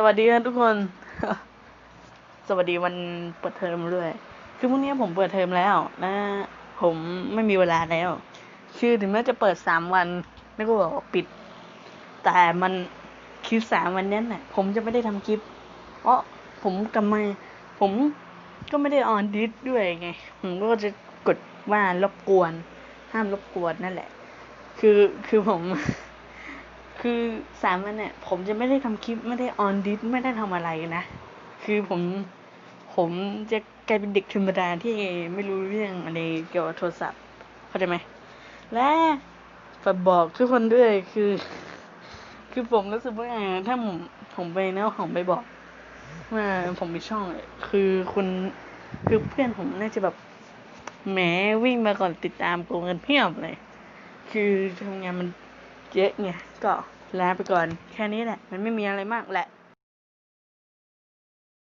สวัสดีครับทุกคน สวัสดีวันเปิดเทอมด้วย คือพรุ่งนี้ผมเปิดเทอมแล้วนะผมไม่มีเวลาแล้วคือถึงแม้จะเปิดสามวันแล้วก็บอกปิด แต่มันคือสามวันนั้นน่ะผมจะไม่ได้ทำคลิปเพราะผมกำมผมก็ไม่ได้ออนดิสด้วยไง ผมก็จะกดว่ารบกวน ห้ามรบกวนนั่นแหละ คือคือผม คือสามวันเนี่ย ผมจะไม่ได้ทำคลิปไม่ได้ออนดิสไม่ได้ทำอะไรนะ คือผมผมจะกลายเป็นเด็กธรรมดาที่ไม่รู้เรื่องอะไรเกี่ยวกับโทรศัพท์เข้าใจไหมและฝากบอกทุกคนด้วยคือ คือผมรู้สึกว่าถ้าผมผมไปนะผมไปบอกว่าผมมีช่อง คือคุณคือเพื่อนผมน่าจะแบบแหมวิ่งมาก่อนติดตามโกงเงินเพียบเลย คือทำงานมัน เยอะไงก็ลาไปก่อนแค่นี้แหละ มันไม่มีอะไรมากแหละ